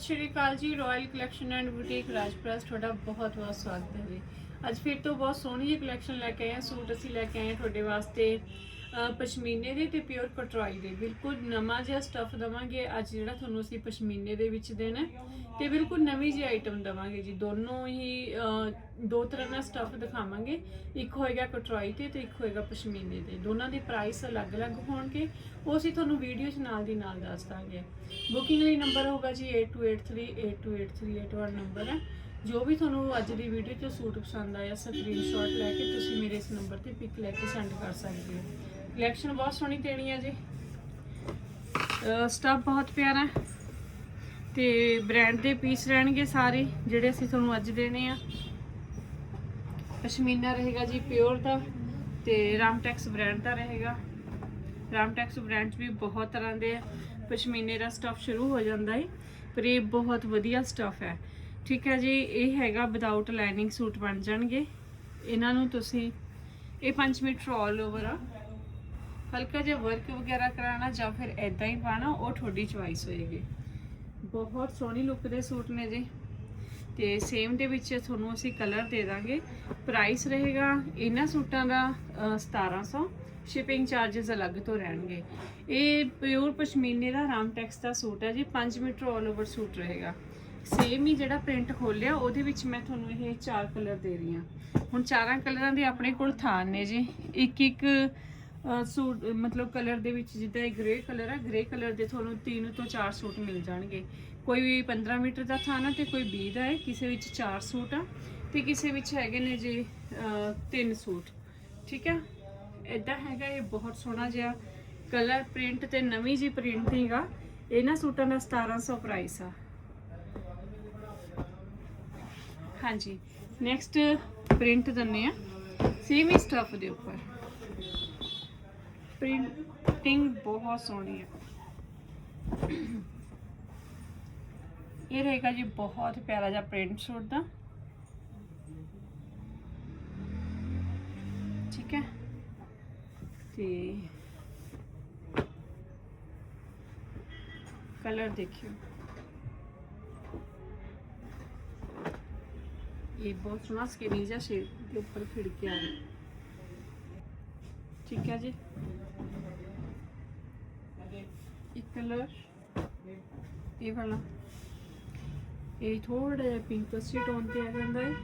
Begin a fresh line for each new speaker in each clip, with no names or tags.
ਸਤਿ ਸ਼੍ਰੀ ਅਕਾਲ ਜੀ ਰਾਇਲ ਕਲੈਕਸ਼ਨ ਐਂਡ ਬੁਟੀਕ ਰਾਜਪ੍ਰਸ ਤੁਹਾਡਾ ਬਹੁਤ ਬਹੁਤ ਸਵਾਗਤ ਹੈ ਜੀ। ਅੱਜ ਫਿਰ ਤੋਂ ਬਹੁਤ ਸੋਹਣੀ ਜਿਹੀ ਕਲੈਕਸ਼ਨ ਲੈ ਕੇ ਆਏ ਹਾਂ, ਸੂਟ ਅਸੀਂ ਲੈ ਕੇ ਆਏ ਹਾਂ ਤੁਹਾਡੇ ਵਾਸਤੇ। ਪਸ਼ਮੀਨੇ ਦੇ ਤੇ ਪਿਓਰ ਕਟਰਾਈ ਦੇ। ਬਿਲਕੁਲ ਨਵਾਂ ਜਿਹਾ ਸਟਫ ਦਵਾਂਗੇ। ਅੱਜ ਜਿਹੜਾ ਤੁਹਾਨੂੰ ਅਸੀਂ ਪਸ਼ਮੀਨੇ ਦੇ ਵਿੱਚ ਦੇਣਾ ਹੈ। ਤੇ ਬਿਲਕੁਲ ਨਵੀਂ ਜਿਹੀ ਆਈਟਮ ਦਵਾਂਗੇ ਜੀ। ਦੋਨੋਂ ਹੀ ਦੋ ਤਰ੍ਹਾਂ ਦਾ ਸਟਫ ਦਿਖਾਵਾਂਗੇ। ਇੱਕ ਹੋਏਗਾ ਕਟਰਾਈ ਤੇ ਤੇ ਇੱਕ ਹੋਏਗਾ ਪਸ਼ਮੀਨੇ ਦੇ। ਦੋਨਾਂ ਦੇ ਪ੍ਰਾਈਸ ਅਲੱਗ-ਅਲੱਗ ਹੋਣਗੇ। ਉਹ ਅਸੀਂ ਤੁਹਾਨੂੰ ਵੀਡੀਓ 'ਚ ਨਾਲ ਦੀ ਨਾਲ ਦੱਸ ਦਾਂਗੇ। ਬੁਕਿੰਗ ਲਈ ਨੰਬਰ ਹੋਗਾ ਜੀ 8283828381 ਨੰਬਰ ਹੈ। ਜੋ ਵੀ ਤੁਹਾਨੂੰ ਅੱਜ ਦੀ ਵੀਡੀਓ 'ਚ ਸੂਟ ਪਸੰਦ ਆਇਆ ਸਕਰੀਨਸ਼ਾਟ ਲੈ ਕੇ ਤੁਸੀਂ ਮੇਰੇ ਇਸ ਨੰਬਰ ਤੇ ਪਿਕ ਲੈ ਕੇ ਸੈਂਡ ਕਰ ਸਕਦੇ ਹੋ। ਕਲੈਕਸ਼ਨ ਬਹੁਤ ਸੋਹਣੀ ਦੇਣੀ ਹੈ ਜੀ। ਸਟੱਫ ਬਹੁਤ ਪਿਆਰਾ ਹੈ ਤੇ ਬ੍ਰਾਂਡ ਦੇ ਪੀਸ ਰਹਿਣਗੇ ਸਾਰੇ, ਜਿਹੜੇ ਅਸੀਂ ਤੁਹਾਨੂੰ ਅੱਜ ਦੇਣੇ ਆ। ਪਸ਼ਮੀਨਾ ਰਹੇਗਾ ਜੀ ਪਿਓਰ ਦਾ ਤੇ ਰਾਮਟੈਕਸ ਬ੍ਰਾਂਡ ਦਾ ਰਹੇਗਾ। ਰਾਮਟੈਕਸ ਬ੍ਰਾਂਡ 'ਚ ਵੀ ਬਹੁਤ ਤਰ੍ਹਾਂ ਦੇ ਪਸ਼ਮੀਨੇ ਦਾ ਸਟੱਫ ਸ਼ੁਰੂ ਹੋ ਜਾਂਦਾ ਹੈ ਪਰ ਇਹ ਬਹੁਤ ਵਧੀਆ ਸਟੱਫ ਹੈ। ਠੀਕ ਹੈ ਜੀ, ਇਹ ਹੈਗਾ ਵਿਦਆਊਟ ਲਾਈਨਿੰਗ ਸੂਟ ਬਣ ਜਾਣਗੇ। ਇਹਨਾਂ ਨੂੰ ਤੁਸੀਂ, ਇਹ 5 ਮੀਟਰ ਆਲ ਓਵਰ ਆ। ਹਲਕਾ ਜਿਹਾ ਵਰਕ ਵਗੈਰਾ ਕਰਾਉਣਾ ਜਾਂ ਫਿਰ ਐਦਾਂ ਹੀ ਪਾਣਾ ਉਹ ਤੁਹਾਡੀ ਚੁਆਇਸ ਹੋਏਗੀ। ਬਹੁਤ ਸੋਹਣੀ ਲੁੱਕ ਦੇ ਸੂਟ ਨੇ ਜੀ। ਤੇ ਸੇਮ ਦੇ ਵਿੱਚ ਤੁਹਾਨੂੰ ਅਸੀਂ ਕਲਰ ਦੇ ਦਾਂਗੇ। ਪ੍ਰਾਈਸ ਰਹੇਗਾ ਇਹਨਾਂ ਸੂਟਾਂ ਦਾ ਅਹ, 1700 ਸ਼ਿਪਿੰਗ ਚਾਰजेस ਅਲੱਗ ਤੋਂ ਰਹਿਣਗੇ। ਇਹ ਪਿਓਰ ਪਸ਼ਮੀਨੇ ਦਾ ਰਾਮ ਟੈਕਸ ਦਾ ਸੂਟ ਹੈ ਜੀ। 5 ਮੀਟਰ ਆਲ ਓਵਰ ਸੂਟ ਰਹੇਗਾ। ਸੇਮ ਹੀ ਜਿਹੜਾ ਪ੍ਰਿੰਟ ਖੋਲਿਆ ਉਹਦੇ ਵਿੱਚ ਮੈਂ ਤੁਹਾਨੂੰ ਇਹ ਚਾਰ ਕਲਰ ਦੇ ਰਹੀ ਹਾਂ। ਹੁਣ ਚਾਰਾਂ ਕਲਰਾਂ ਦੇ ਆਪਣੇ ਕੋਲ ਥਾਨ ਨੇ ਜੀ। ਇੱਕ ਇੱਕ ਸੂਟ, ਮਤਲਬ ਕਲਰ ਦੇ ਵਿੱਚ ਜਿੱਦਾਂ ਇਹ ਗ੍ਰੇ ਕਲਰ ਹੈ ਗ੍ਰੇ ਕਲਰ ਦੇ ਤੁਹਾਨੂੰ ਤਿੰਨ ਤੋਂ ਚਾਰ ਸੂਟ ਮਿਲ ਜਾਣਗੇ। ਕੋਈ ਵੀ 15 ਮੀਟਰ ਦਾ ਥਾਨ ਹੈ ਤੇ ਕੋਈ 20 ਦਾ ਹੈ, ਕਿਸੇ ਵਿੱਚ ਚਾਰ ਸੂਟ ਆ ਤੇ ਕਿਸੇ ਵਿੱਚ ਹੈਗੇ ਨੇ ਜੀ ਤਿੰਨ ਸੂਟ। ਠੀਕ ਆ? ਇਦਾਂ ਹੈਗਾ ਇਹ ਬਹੁਤ ਸੋਹਣਾ ਜਿਹਾ ਕਲਰ ਪ੍ਰਿੰਟ ਤੇ ਨਵੀਂ ਜੀ ਪ੍ਰਿੰਟਿੰਗ ਆ ਇਹਨਾਂ ਸੂਟਾਂ ਦਾ 1700 ਪ੍ਰਾਈਸ ਆ। ਹਾਂਜੀ। ਨੈਕਸਟ ਪ੍ਰਿੰਟ ਦੰਨੇ ਆ। ਸੇਮ ਹੀ ਸਟਫ ਦੇ ਉੱਪਰ। ਪ੍ਰਿੰਟਿੰਗ ਬਹੁਤ ਸੋਹਣੀ ਹੈ ਇਹ ਰਹੇਗਾ ਜੀ ਬਹੁਤ ਪਿਆਰਾ ਜਿਹਾ ਪ੍ਰਿੰਟ ਸੂਟ ਦਾ ਠੀਕ ਹੈ ਤੇ ਕਲਰ ਦੇਖਿਓ ਇਹ ਬਹੁਤ ਸੋਹਣਾ ਸਕਿਨੀ ਜਿਹਾ ਸ਼ੇਡ ਦੇ ਉੱਪਰ ਖਿੜ ਕੇ ਆ ਰਿਹਾ ਠੀਕ ਹੈ ਜੀ ਇੱਕ ਕਲਰ ਇਹ ਵਾਲਾ। ਇਹ ਥੋੜਾ ਜਿਹਾ ਪਿੰਕਸੀ ਟੋਨ ਤੇ ਆ ਜਾਂਦਾ ਹੈ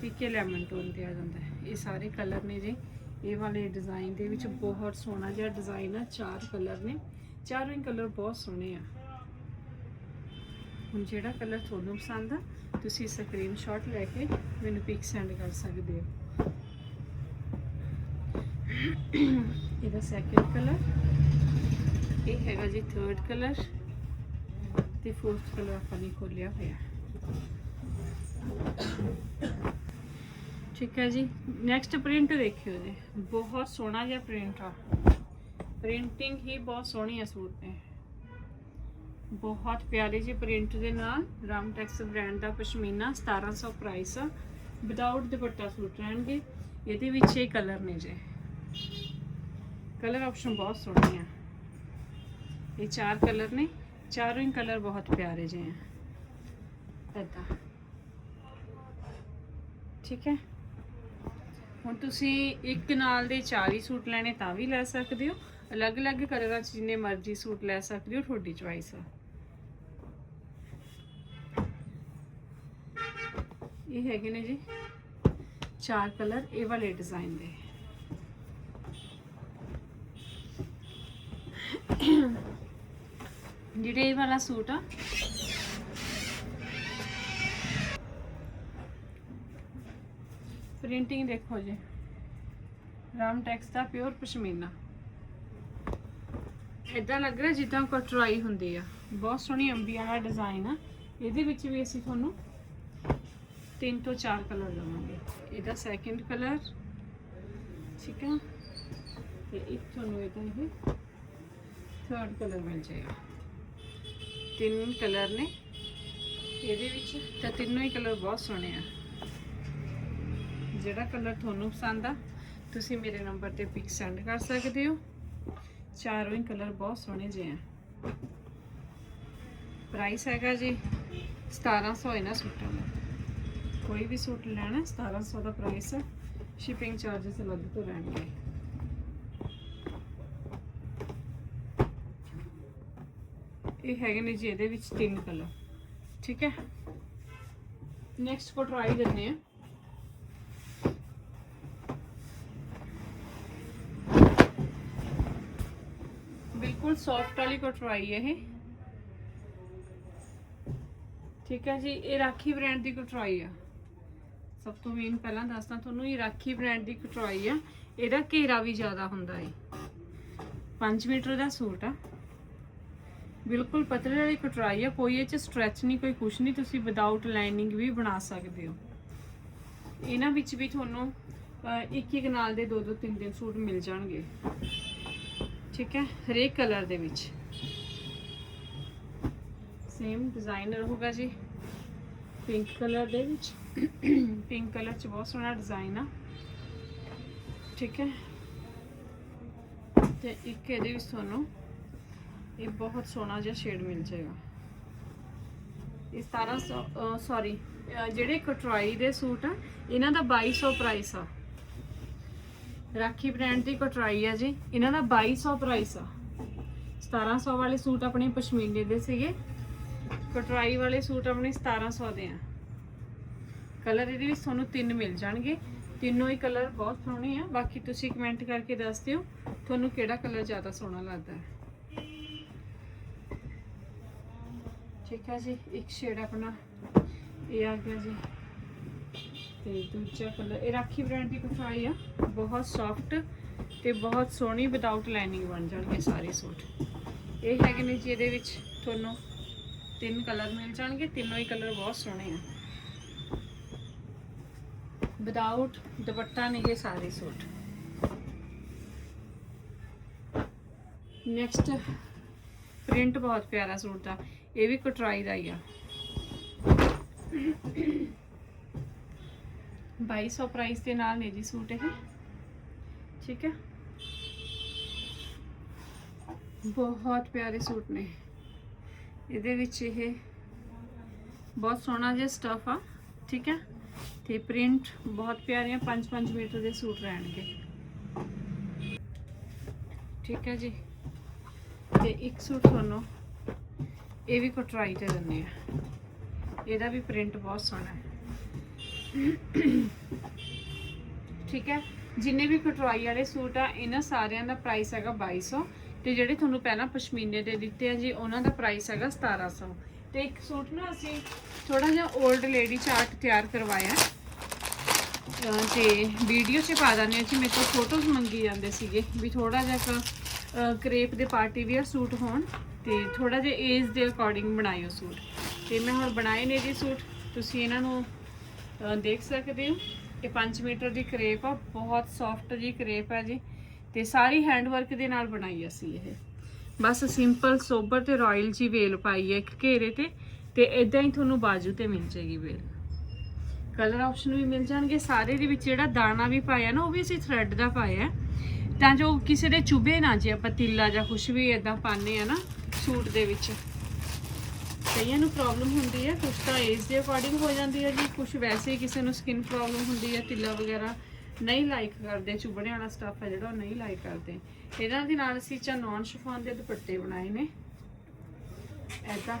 ਤੇ ਕਿ ਲੈਮਨ ਟੋਨ ਤੇ ਆ ਜਾਂਦਾ ਹੈ। ਇਹ ਸਾਰੇ ਕਲਰ ਨੇ ਜੀ। ਇਹ ਵਾਲੇ ਡਿਜ਼ਾਈਨ ਦੇ ਵਿੱਚ ਬਹੁਤ ਸੋਹਣਾ ਜਿਹਾ ਡਿਜ਼ਾਈਨ ਆ। ਚਾਰ ਕਲਰ ਨੇ। ਚਾਰੋਂ ਹੀ ਕਲਰ ਬਹੁਤ ਸੋਹਣੇ ਆ। ਹੁਣ ਜਿਹੜਾ ਕਲਰ ਤੁਹਾਨੂੰ ਪਸੰਦ ਆ, ਤੁਸੀਂ ਸਕਰੀਨਸ਼ਾਟ ਲੈ ਕੇ ਮੈਨੂੰ ਪਿਕ ਸੈਂਡ ਕਰ ਸਕਦੇ ਹੋ। ਇਹਦਾ ਸੈਕਿੰਡ ਕਲਰ ਇਹ ਹੈਗਾ ਜੀ ਥਰਡ ਕਲਰ ਤੇ ਫੋਰਥ ਕਲਰ ਆਪਾਂ ਨੇ ਖੋਲਿਆ ਹੋਇਆ। ਠੀਕ ਹੈ ਜੀ ਨੈਕਸਟ ਪ੍ਰਿੰਟ ਦੇਖਿਓ ਜੀ। ਬਹੁਤ ਸੋਹਣਾ ਜਿਹਾ ਪ੍ਰਿੰਟ ਆ। ਪ੍ਰਿੰਟਿੰਗ ਹੀ ਬਹੁਤ ਸੋਹਣੀ ਆ ਸੂਟ ਨੇ। ਬਹੁਤ ਪਿਆਰੇ ਜਿਹੇ ਪ੍ਰਿੰਟ ਦੇ ਨਾਲ ਰਾਮ ਟੈਕਸ ਬ੍ਰਾਂਡ ਦਾ ਪਸ਼ਮੀਨਾ 1700 ਪ੍ਰਾਈਸ ਆ। ਵਿਦਆਊਟ ਦੁਪੱਟਾ ਸੂਟ ਰਹਿਣਗੇ। ਇਹਦੇ ਵਿੱਚ ਇਹ ਕਲਰ ਨੇ ਜੇ। ਕਲਰ ਆਪਸ਼ਨ ਬਹੁਤ ਸੋਹਣੇ ਆ। ਇਹ ਚਾਰ ਕਲਰ ਨੇ ਚਾਰੋਂ ਹੀ ਕਲਰ ਬਹੁਤ ਪਿਆਰੇ ਜਿਹੇ ਆ ਏਦਾਂ ਠੀਕ ਹੈ ਹੁਣ ਤੁਸੀਂ ਇੱਕ ਨਾਲ ਦੇ ਚਾਰ ਹੀ ਸੂਟ ਲੈਣੇ ਤਾਂ ਵੀ ਲੈ ਸਕਦੇ ਹੋ ਅਲੱਗ-ਅਲੱਗ ਕਲਰਾਂ 'ਚ ਜਿੰਨੇ ਮਰਜ਼ੀ ਸੂਟ ਲੈ ਸਕਦੇ ਹੋ ਤੁਹਾਡੀ ਚੁਆਇਸ ਆ ਇਹ ਹੈਗੇ ਨੇ ਜੀ ਚਾਰ ਕਲਰ ਇਹ ਵਾਲੇ ਡਿਜ਼ਾਈਨ ਦੇ ਜਿਹੜੇ ਇਹ ਵਾਲਾ ਸੂਟ ਆ। ਪ੍ਰਿੰਟਿੰਗ ਦੇਖੋ ਜੀ। ਰਾਮ ਟੈਕਸ ਦਾ ਪਿਓਰ ਪਸ਼ਮੀਨਾ। ਇਦਾਂ ਲੱਗ ਰਿਹਾ ਜਿੱਦਾਂ ਕਟਰਾਈ ਹੁੰਦੀ ਆ। ਬਹੁਤ ਸੋਹਣੀ ਅੰਬੀਆਂ ਦਾ ਡਿਜ਼ਾਈਨ ਆ। ਇਹਦੇ ਵਿੱਚ ਵੀ ਅਸੀਂ ਤੁਹਾਨੂੰ ਤਿੰਨ ਤੋਂ ਚਾਰ ਕਲਰ ਲਵਾਂਗੇ। ਇਹਦਾ ਸੈਕਿੰਡ ਕਲਰ ਠੀਕ ਆ? ਤੇ ਇੱਕ ਤੁਹਾਨੂੰ ਇਹਦਾ ਇਹ ਥਰਡ ਕਲਰ ਮਿਲ ਜਾਏਗਾ। ਤਿੰਨ ਕਲਰ ਨੇ। ਇਹਦੇ ਵਿੱਚ ਤਾਂ ਤਿੰਨੋਂ ਹੀ ਕਲਰ ਬਹੁਤ ਸੋਹਣੇ ਆ। ਜਿਹੜਾ ਕਲਰ ਤੁਹਾਨੂੰ ਪਸੰਦ ਆ, ਤੁਸੀਂ ਮੇਰੇ ਨੰਬਰ ਤੇ ਪਿਕ ਸੈਂਡ ਕਰ ਸਕਦੇ ਹੋ। ਚਾਰੋਂ ਹੀ ਕਲਰ ਬਹੁਤ ਸੋਹਣੇ ਜਿਹੇ ਆ। ਪ੍ਰਾਈਸ ਹੈਗਾ ਜੀ 1700 ਇਹਨਾਂ ਸੂਟਾਂ ਦਾ। ਕੋਈ ਵੀ ਸੂਟ ਲੈਣਾ 1700 ਦਾ ਪ੍ਰਾਈਸ ਹੈ ਸ਼ਿਪਿੰਗ ਚਾਰजेस ਅਲੱਗ ਤੋਂ ਰਹਿਣਗੇ। ਇਹ ਹੈਗੇ ਨੇ ਜੀ ਇਹਦੇ ਵਿੱਚ ਤਿੰਨ ਕਲਰ ਠੀਕ ਹੈ? ਨੈਕਸਟ ਕੋ ਟਰਾਈ ਕਰਨੇ ਆ। ਬਿਲਕੁਲ ਸੌਫਟ ਵਾਲੀ ਕਟਰਾਈ ਹੈ ਇਹ। ਠੀਕ ਹੈ ਜੀ, ਇਹ ਰਾਖੀ ਬ੍ਰਾਂਡ ਦੀ ਕਟਰਾਈ ਆ। ਸਭ ਤੋਂ ਮੇਨ ਪਹਿਲਾਂ ਦੱਸਦਾ ਤੁਹਾਨੂੰ, ਇਹ ਰਾਖੀ ਬ੍ਰਾਂਡ ਦੀ ਕਟਰਾਈ ਆ। ਇਹਦਾ ਘੇਰਾ ਵੀ ਜ਼ਿਆਦਾ ਹੁੰਦਾ ਹੈ 5 ਮੀਟਰ ਦਾ ਸੂਟ ਆ। ਬਿਲਕੁਲ ਪਤਲੇ ਵਾਲੀ ਕਟਰਾਈ ਆ, ਕੋਈ ਇਹ ਚ ਸਟ੍ਰੈਚ ਨਹੀਂ, ਕੋਈ ਕੁਛ ਨਹੀਂ, ਤੁਸੀਂ ਵਿਦਆਊਟ ਲਾਈਨਿੰਗ ਵੀ ਬਣਾ ਸਕਦੇ ਹੋ। ਇਹਨਾਂ ਵਿੱਚ ਵੀ ਤੁਹਾਨੂੰ ਇੱਕ ਇੱਕ ਨਾਲ ਦੇ ਦੋ ਦੋ ਤਿੰਨ ਤਿੰਨ ਸੂਟ ਮਿਲ ਜਾਣਗੇ। ਠੀਕ ਹੈ? ਹਰੇਕ ਕਲਰ ਦੇ ਵਿੱਚ। ਸੇਮ ਡਿਜ਼ਾਈਨ ਰਹੂਗਾ ਜੀ। ਪਿੰਕ ਕਲਰ ਦੇ ਵਿੱਚ। ਪਿੰਕ ਕਲਰ ਚ ਬਹੁਤ ਸੋਹਣਾ ਡਿਜ਼ਾਈਨ ਆ। ਠੀਕ ਹੈ? ਤੇ ਇੱਕ ਇਹਦੇ ਵਿੱਚ ਤੁਹਾਨੂੰ ਇਹ ਬਹੁਤ ਸੋਹਣਾ ਜਿਹਾ ਸ਼ੇਡ ਮਿਲ ਜਾਏਗਾ। ਇਹ 1700 ਸੌਰੀ ਜਿਹੜੇ ਕਟਰਾਈ ਦੇ ਸੂਟ ਆ, ਇਹਨਾਂ ਦਾ 2200 ਪ੍ਰਾਈਸ ਆ। ਰਾਖੀ ਬ੍ਰਾਂਡ ਦੀ ਕਟਰਾਈ ਆ ਜੀ, ਇਹਨਾਂ ਦਾ 2200 ਪ੍ਰਾਈਸ ਆ। 1700 ਵਾਲੇ ਸੂਟ ਆਪਣੇ ਪਸ਼ਮੀਨੇ ਦੇ ਸੀਗੇ। ਕਟਰਾਈ ਵਾਲੇ ਸੂਟ ਆਪਣੇ 1700 ਦੇ ਆ। ਕਲਰ ਇਹਦੇ ਵਿੱਚ ਤੁਹਾਨੂੰ ਤਿੰਨ ਮਿਲ ਜਾਣਗੇ। ਤਿੰਨੋਂ ਹੀ ਕਲਰ ਬਹੁਤ ਸੋਹਣੇ ਆ। ਬਾਕੀ ਤੁਸੀਂ ਕਮੈਂਟ ਕਰਕੇ ਦੱਸ ਦਿਓ, ਤੁਹਾਨੂੰ ਕਿਹੜਾ ਕਲਰ ਜ਼ਿਆਦਾ ਸੋਹਣਾ ਲੱਗਦਾ ਹੈ। ਠੀਕ ਹੈ ਜੀ, ਇੱਕ ਸ਼ੇਡ ਆਪਣਾ। ਇਹ ਆ ਗਿਆ ਜੀ। ਤੇ ਦੂਜਾ ਕਲਰ ਇਹ ਰਾਖੀ ਬ੍ਰਾਂਡ ਦੀ ਕਟਾਈ ਆ। ਬਹੁਤ ਸੌਫਟ ਤੇ ਬਹੁਤ ਸੋਹਣੀ ਵਿਦਆਊਟ ਲਾਈਨਿੰਗ ਬਣ ਜਾਣਗੇ ਸਾਰੇ ਸੂਟ। ਇਹ ਹੈਗੇ ਨੇ ਜੀ ਇਹਦੇ ਵਿੱਚ ਤੁਹਾਨੂੰ ਤਿੰਨ ਕਲਰ ਮਿਲ ਜਾਣਗੇ, ਤਿੰਨੋਂ ਹੀ ਕਲਰ ਬਹੁਤ ਸੋਹਣੇ ਆ। ਵਿਦਆਊਟ ਦੁਪੱਟਾ ਨਹੀਂ ਇਹ ਸਾਰੇ ਸੂਟ। ਨੈਕਸਟ ਪ੍ਰਿੰਟ ਬਹੁਤ ਪਿਆਰਾ ਸੂਟ ਦਾ, ਇਹ ਵੀ ਕਟਰਾਈ ਦਾ ਹੀ ਆ। 2200 ਪ੍ਰਾਈਸ ਦੇ ਨਾਲ ਨੇ ਜੀ ਸੂਟ ਇਹ। ਠੀਕ ਹੈ? ਬਹੁਤ ਪਿਆਰੇ ਸੂਟ ਨੇ। ਇਹਦੇ ਵਿੱਚ ਇਹ ਬਹੁਤ ਸੋਹਣਾ ਜਿਹਾ ਸਟਫ ਆ, ਠੀਕ ਹੈ? ਤੇ ਪ੍ਰਿੰਟ ਬਹੁਤ ਪਿਆਰੇ ਆ 5-5 ਮੀਟਰ ਦੇ ਸੂਟ ਰਹਿਣਗੇ। ਠੀਕ ਹੈ ਜੀ? ਤੇ ਇੱਕ ਸੂਟ ਤੁਹਾਨੂੰ ਇਹ ਵੀ ਕਟਰਾਈ ਤੇ ਦਿੰਦੇ ਆ। ਇਹਦਾ ਵੀ ਪ੍ਰਿੰਟ ਬਹੁਤ ਸੋਹਣਾ ਹੈ। ਠੀਕ ਹੈ? ਜਿੰਨੇ ਵੀ ਕਟਰਾਈ ਵਾਲੇ ਸੂਟ ਆ, ਇਹਨਾਂ ਸਾਰਿਆਂ ਦਾ ਪ੍ਰਾਈਸ ਹੈਗਾ 2200 ਤੇ ਜਿਹੜੇ ਤੁਹਾਨੂੰ ਪਹਿਲਾਂ ਪਸ਼ਮੀਨੇ ਦੇ ਦਿੱਤੇ ਆ ਜੀ, ਉਹਨਾਂ ਦਾ ਪ੍ਰਾਈਸ ਹੈਗਾ 1700 ਤੇ ਇੱਕ ਸੂਟ ਨਾ ਅਸੀਂ ਥੋੜਾ ਜਿਹਾ 올ਡ ਲੇਡੀ ਚਾਰਟ ਤਿਆਰ ਕਰਵਾਇਆ। ਅਹ ਤੇ ਵੀਡੀਓ 'ਚ ਪਾ ਦਿੰਦੇ ਆ ਜੀ ਮੇਰੇ ਤੋਂ ਫੋਟੋਜ਼ ਮੰਗੀ ਜਾਂਦੇ ਸੀਗੇ। ਵੀ ਥੋੜਾ ਜਿਹਾ ਕ੍ਰੇਪ ਦੇ ਪਾਰਟੀ ਵੇਅਰ ਸੂਟ ਹੋਣ ਤੇ ਥੋੜਾ ਜਿਹਾ ਏਜ ਦੇ ਅਕੋਰਡਿੰਗ ਬਣਾਇਓ ਸੂਟ। ਤੇ ਮੈਂ ਹੁਣ ਬਣਾਏ ਨੇ ਜੀ ਸੂਟ, ਤੁਸੀਂ ਇਹਨਾਂ ਨੂੰ ਦੇਖ ਸਕਦੇ ਹੋ ਇਹ 5 ਮੀਟਰ ਦੀ ਕਰੇਪ ਆ, ਬਹੁਤ ਸੌਫਟ ਜੀ ਕਰੇਪ ਹੈ ਜੀ ਤੇ ਸਾਰੀ ਹੈਂਡ ਵਰਕ ਦੇ ਨਾਲ ਬਣਾਈ ਅਸੀਂ ਇਹ। ਬਸ ਸਿੰਪਲ ਸੋਬਰ ਤੇ ਰਾਇਲ ਜੀ ਵੇਲ ਪਾਈ ਹੈ ਇੱਕ ਘੇਰੇ ਤੇ ਤੇ ਇਦਾਂ ਹੀ ਤੁਹਾਨੂੰ ਬਾਜੂ ਤੇ ਮਿਲ ਜਾਏਗੀ ਵੇਲ। ਕਲਰ ਆਪਸ਼ਨ ਵੀ ਮਿਲ ਜਾਣਗੇ। ਸਾਰੇ ਦੇ ਵਿੱਚ ਜਿਹੜਾ ਦਾਣਾ ਵੀ ਪਾਇਆ ਨਾ, ਉਹ ਵੀ ਅਸੀਂ ਥ੍ਰੈਡ ਦਾ ਪਾਇਆ। ਤਾਂ ਜੋ ਕਿਸੇ ਦੇ ਚੁਭੇ ਨਾ ਜੇ, ਆਪਾਂ ਤਿੱਲਾ ਜਾਂ ਕੁਝ ਵੀ ਇਦਾਂ ਪਾਣੇ ਆ ਨਾ, ਸੂਟ ਦੇ ਵਿੱਚ। ਕਈਆਂ ਨੂੰ ਪ੍ਰੋਬਲਮ ਹੁੰਦੀ ਹੈ ਕੁਝ ਤਾਂ ਏਜ ਦੇ ਅਕੋਰਡਿੰਗ ਹੋ ਜਾਂਦੀ ਹੈ ਜੀ ਕੁਝ ਵੈਸੇ ਹੀ ਕਿਸੇ ਨੂੰ ਸਕਿਨ ਪ੍ਰੋਬਲਮ ਹੁੰਦੀ ਹੈ ਤਿੱਲਾ ਵਗੈਰਾ ਨਹੀਂ ਲਾਈਕ ਕਰਦੇ ਚੁਭਣੇ ਵਾਲਾ ਸਟਫ ਹੈ ਜਿਹੜਾ ਉਹ ਨਹੀਂ ਲਾਈਕ ਕਰਦੇ। ਇਹਨਾਂ ਦੇ ਨਾਲ ਅਸੀਂ ਚਾ ਨੌਨ ਸ਼ਿਫਾਨ ਦੇ ਦੁਪੱਟੇ ਬਣਾਏ ਨੇ। ਐਦਾਂ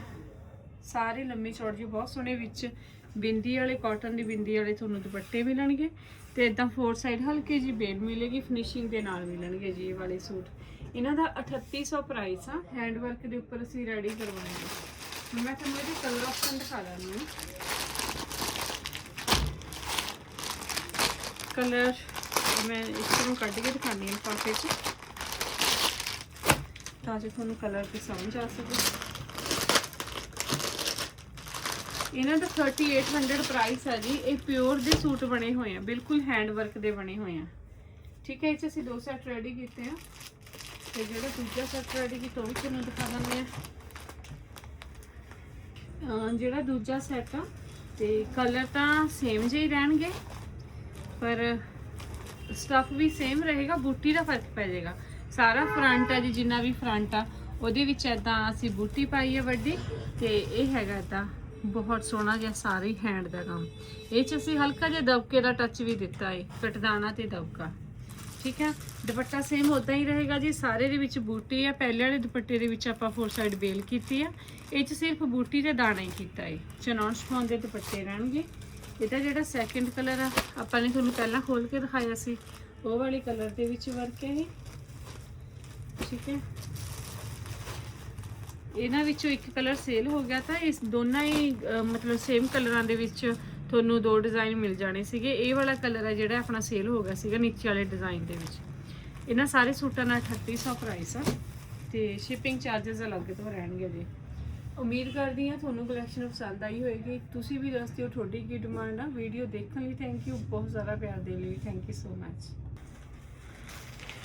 ਸਾਰੇ ਲੰਮੀ ਚੌੜ ਜੀ ਬਹੁਤ ਸੋਹਣੇ ਵਿੱਚ ਬਿੰਦੀ ਵਾਲੇ ਕਾਟਨ ਦੀ ਬਿੰਦੀ ਵਾਲੇ ਤੁਹਾਨੂੰ ਦੁਪੱਟੇ ਮਿਲਣਗੇ। ਤੇ ਇਦਾਂ ਫੋਰ ਸਾਈਡ ਹਲਕੀ ਜੀ ਬੇਡ ਮਿਲੇਗੀ ਫਿਨਿਸ਼ਿੰਗ ਦੇ ਨਾਲ ਮਿਲਣਗੇ ਜੀ ਇਹ ਵਾਲੇ ਸੂਟ। ਇਹਨਾਂ ਦਾ 3800 ਪ੍ਰਾਈਸ ਆ ਹੈਂਡ ਵਰਕ ਦੇ ਉੱਪਰ ਅਸੀਂ ਰੈਡੀ ਕਰਵਾਵਾਂਗੇ ਹੁਣ ਮੈਂ ਤੁਹਾਨੂੰ ਇਹਦੇ ਕਲਰ ਆਪਸ਼ਨ ਦਿਖਾ ਦਿੰਦੀ ਕਲਰ ਮੈਂ ਇਸ ਨੂੰ ਕੱਢ ਕੇ ਦਿਖਾਉਂਦੀ ਹਾਂ ਲਿਫਾਫੇ 'ਚ ਤਾਂ ਜੋ ਤੁਹਾਨੂੰ ਕਲਰ ਦੀ ਸਮਝ ਆ ਸਕੇ। ਇਹਨਾਂ ਦਾ 3800 ਪ੍ਰਾਈਸ ਹੈ ਜੀ। ਇਹ ਪਿਓਰ ਦੇ ਸੂਟ ਬਣੇ ਹੋਏ ਆ। ਬਿਲਕੁਲ ਹੈਂਡ ਵਰਕ ਦੇ ਬਣੇ ਹੋਏ ਆ। ਠੀਕ ਹੈ, ਇਹ 'ਚ ਅਸੀਂ ਦੋ ਸੈਟ ਰੈਡੀ ਕੀਤੇ ਆ। ਤੇ ਜਿਹੜਾ ਦੂਜਾ ਸੈਟ ਰੈਡੀ ਕੀਤਾ, ਉਹ ਵੀ ਤੁਹਾਨੂੰ ਦਿਖਾ ਦਿੰਦੇ ਆ। ਜਿਹੜਾ ਦੂਜਾ ਸੈਟ ਆ, ਤੇ ਕਲਰ ਤਾਂ ਸੇਮ ਜਿਹੇ ਹੀ ਰਹਿਣਗੇ, ਪਰ ਸਟਫ ਵੀ ਸੇਮ ਰਹੇਗਾ, ਬੂਟੀ ਦਾ ਫ਼ਰਕ ਪੈ ਜਾਏਗਾ। ਸਾਰਾ ਫਰੰਟ ਆ ਜੀ, ਜਿੰਨਾ ਵੀ ਫਰੰਟ ਆ, ਉਹਦੇ ਵਿੱਚ ਐਦਾਂ ਅਸੀਂ ਬੂਟੀ ਪਾਈ ਹੈ ਵੱਡੀ, ਤੇ ਇਹ ਹੈਗਾ ਐਦਾਂ ਬਹੁਤ ਸੋਹਣਾ ਜਿਹਾ ਸਾਰੇ ਹੈਂਡ ਦਾ ਕੰਮ। ਇਹ ਚ ਅਸੀਂ ਹਲਕਾ ਜਿਹਾ ਦਬਕੇ ਦਾ ਟੱਚ ਵੀ ਦਿੱਤਾ ਹੈ ਕਟਦਾਨਾ ਤੇ ਦਬਕਾ। ਠੀਕ ਹੈ ਦੁਪੱਟਾ ਸੇਮ ਉਦਾਂ ਹੀ ਰਹੇਗਾ ਜੀ, ਸਾਰੇ ਦੇ ਵਿੱਚ ਬੂਟੀ ਹੈ ਪਹਿਲੇ ਵਾਲੇ ਦੁਪੱਟੇ ਦੇ ਵਿੱਚ ਆਪਾਂ ਫੋਰ ਸਾਈਡ ਬੇਲ ਕੀਤੀ ਹੈ ਇਹ ਚ ਸਿਰਫ ਬੂਟੀ ਤੇ ਦਾਣਾ ਹੀ ਕੀਤਾ ਹੈ ਚਨੌਨ ਸ਼ਫੋਨ ਦੇ ਦੁਪੱਟੇ ਰਹਿਣਗੇ। ਇਹਦਾ ਜਿਹੜਾ ਸੈਕੰਡ ਕਲਰ ਆ, ਆਪਾਂ ਨੇ ਤੁਹਾਨੂੰ ਪਹਿਲਾਂ ਖੋਲ ਕੇ ਦਿਖਾਇਆ ਸੀ। ਉਹ ਵਾਲੇ ਕਲਰ ਦੇ ਵਿੱਚ ਵਰਕ ਹੈ ਇਹ। ਠੀਕ ਹੈ ਇਹਨਾਂ ਵਿੱਚੋਂ ਇੱਕ ਕਲਰ ਸੇਲ ਹੋ ਗਿਆ ਤਾਂ ਇਸ ਦੋਨਾਂ ਹੀ ਮਤਲਬ ਸੇਮ ਕਲਰਾਂ ਦੇ ਵਿੱਚ ਤੁਹਾਨੂੰ ਦੋ ਡਿਜ਼ਾਈਨ ਮਿਲ ਜਾਣੇ ਸੀਗੇ। ਇਹ ਵਾਲਾ ਕਲਰ ਹੈ ਜਿਹੜਾ ਆਪਣਾ ਸੇਲ ਹੋ ਗਿਆ ਸੀਗਾ ਨੀਚੇ ਵਾਲੇ ਡਿਜ਼ਾਈਨ ਦੇ ਵਿੱਚ। ਇਹਨਾਂ ਸਾਰੇ ਸੂਟਾਂ ਦਾ 3800 ਪ੍ਰਾਈਸ ਆ ਤੇ ਸ਼ਿਪਿੰਗ ਚਾਰजेस ਅਲੱਗ ਤੋਂ ਰਹਿਣਗੇ ਜੀ। ਉਮੀਦ ਕਰਦੀ ਹਾਂ ਤੁਹਾਨੂੰ ਕਲੈਕਸ਼ਨ ਪਸੰਦ ਆਈ ਹੋਵੇਗੀ ਤੁਸੀਂ ਵੀ ਦੱਸ ਦਿਓ ਤੁਹਾਡੀ ਕੀ ਡਿਮਾਂਡ ਆ। ਵੀਡੀਓ ਦੇਖਣ ਲਈ ਥੈਂਕ ਯੂ ਬਹੁਤ ਜ਼ਿਆਦਾ ਪਿਆਰ ਦੇਣ ਲਈ ਥੈਂਕ ਯੂ ਸੋ ਮੱਚ